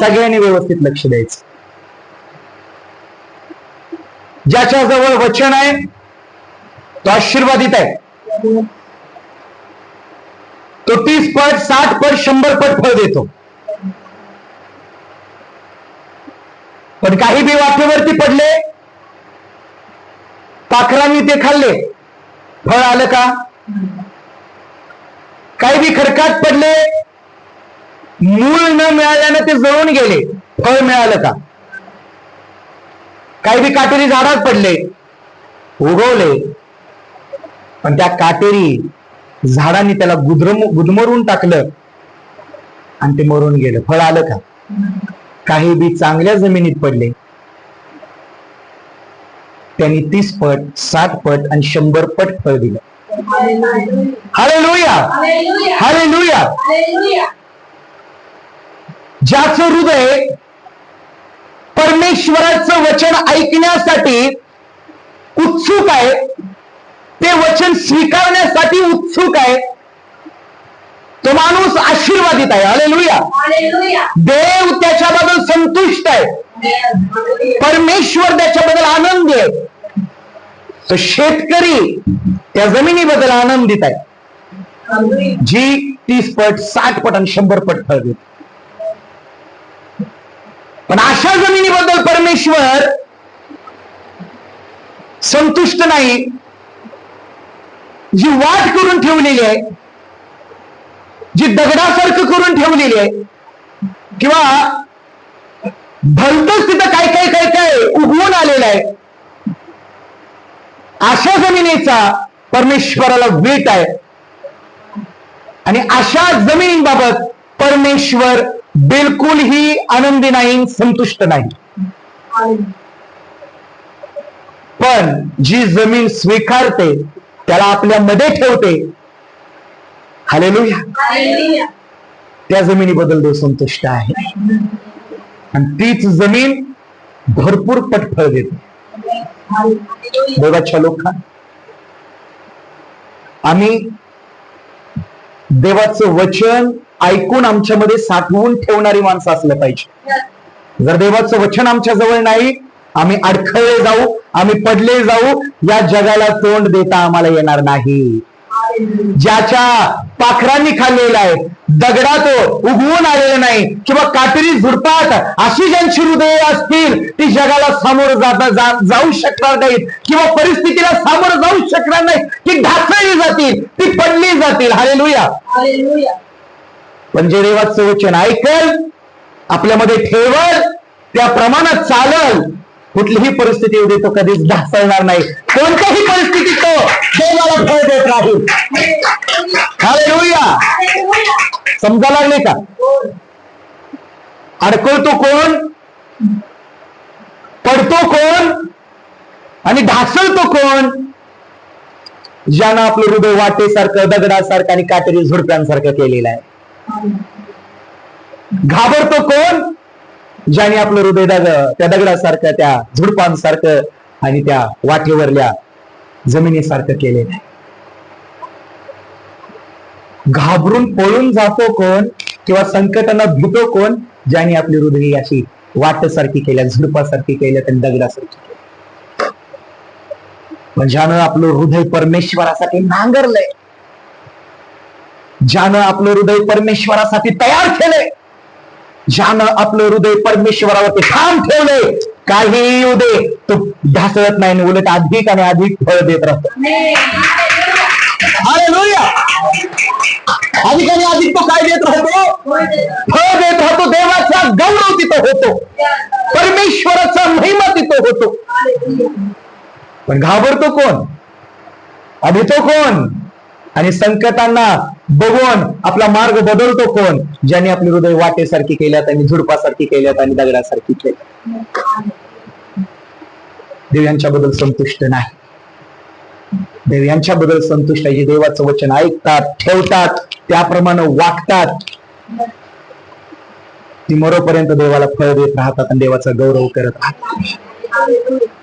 सगळ्यांनी व्यवस्थित लक्ष द्यायचं. ज्याच्या जवळ वचन आहे तो आशीर्वादित आहे. तो तीस पट साठ पट शंभर पट फळ देतो. पण काही बी वाटेवरती पडले पाखरांनी ते खाल्ले. फळ आलं का? काही बी खडकात पडले मूळ न मिळाल्यानं ते जळून गेले. फळ मिळालं का? काही बी काटेरी झाडात पडले उगवले. पण त्या काटेरी झाडांनी त्याला गुदरम गुदमरून टाकलं आणि ते मरून गेलं. फळ आलं का? काही बी चांगल्या जमिनीत पडले. त्यांनी तीस पट साठ पट आणि शंभर पट फळ दिलं. हले लुया हले लुया ज्याचं हृदय परमेश्वराचं वचन ऐकण्यासाठी उत्सुक आहे ते वचन स्वीकारण्यासाठी उत्सुक आहे तो माणूस आशीर्वादित आहे. हालेलुया देव त्याच्याबद्दल संतुष्ट आहे. परमेश्वर त्याच्याबद्दल आनंदी आहे. तो शेतकरी त्या जमिनीबद्दल आनंदित आहे. जी तीस पट साठ पट आणि शंभर पट फळ देते. पण अशा जमिनीबद्दल परमेश्वर संतुष्ट नाही. जी वाट करून ठेवलेली आहे जी दगडासारखं करून ठेवलेली आहे किंवा भलतच तिथं काय काय काय काय उगवून आलेलं आहे अशा जमिनीचा परमेश्वराला वेट आहे. आणि अशा जमिनीबाबत परमेश्वर बिलकुलही आनंदी नाही संतुष्ट नाही. पण जी जमीन स्वीकारते त्याला आपल्या मध्ये ठेवते हालेलुया त्या जमिनीबद्दल देव संतुष्ट आहे. आणि तीच जमीन भरपूर पटफळ देते. देवाच्या लोक आम्ही देवाचं वचन ऐकून आमच्यामध्ये साठवून ठेवणारी माणसं असलं पाहिजे. जर देवाचं वचन आमच्या जवळ नाही आम्ही अडखळले जाऊ आम्ही पडले जाऊ या जगाला तोंड देता आम्हाला येणार नाही. ज्याच्या पाखरांनी खाल्लेला आहे दगडा तो उगवून आलेला नाही किंवा काटेरी झुडपात अशी ज्यांची हृदय असतील ती जगाला सामोरं जाता जा- जाऊ शकणार नाहीत किंवा परिस्थितीला सामोरं जाऊ शकणार नाही ती ढासळली जातील ती पडली जातील. हालेलुया. पण जे देवाचं वचन ऐकल आपल्यामध्ये ठेवल त्या प्रमाणात चालल कुठलीही परिस्थिती येऊ दे तो कधीच ढासळणार नाही. कोणत्याही परिस्थितीत तो देवाला फळ देत राहील. हालेलुया समजा लागले का? अडकळतो कोण? पडतो कोण? आणि ढासळतो कोण? ज्यानं आपलं हृदय वाटेसारखं दगडासारखं आणि काटेरी झुडप्यांसारखं केलेलं आहे. घाबरतो कोण? ज्याने आपलं हृदय दग त्या दगडासारखं त्या झुडपांसारखं आणि त्या वाटेवरल्या जमिनीसारखं केले नाही. घाबरून पळून जातो कोण किंवा संकटांना भितो कोण? ज्याने आपली हृदय अशी वाटसारखी केल्या झुडपासारखी केल्या आणि दगडासारखी केल्या ज्यानं आपलं हृदय परमेश्वरासाठी नांगरलंय ज्यानं आपलं हृदय परमेश्वरासाठी तयार केले ज्यानं आपलं हृदय परमेश्वरावरती ठाम ठेवलंय काही येऊ दे तो ढासळत नाही उलट अधिक आणि अधिक फळ देत राहतो. अधिक आणि अधिक तो काय देत राहतो? फळ देत राहतो देवाचा गौरव तिथं होतो. परमेश्वराचा महिमा तिथं होतो. पण घाबरतो कोण? अभितो कोण? आणि संकटांना बघून आपला मार्ग बदलतो कोण? ज्याने आपली हृदय वाटेसारखी केल्यात आणि झुडपासारखी केल्यात आणि दगडासारखी केल्या देव यांच्याबद्दल संतुष्ट नाही. देव यांच्याबद्दल संतुष्ट आहे. जे देवाचं वचन ऐकतात ठेवतात त्याप्रमाणे वागतात ती मरोपर्यंत देवाला फळ देत राहतात आणि देवाचा गौरव करत राहतात.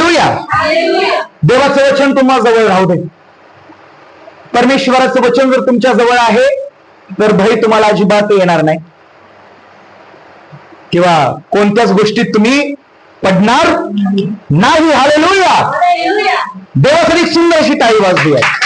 हालेलुया देवाचं वचन तुम्हा जवळ राहू दे. परमेश्वराचं वचन जर तुमच्या जवळ आहे तर भय तुम्हाला अजिबात येणार नाही. किंवा कोणत्याच गोष्टीत तुम्ही पडणार नाही. हालेलुया देवासाठी सुंदर अशी टाळी वाजली आहे.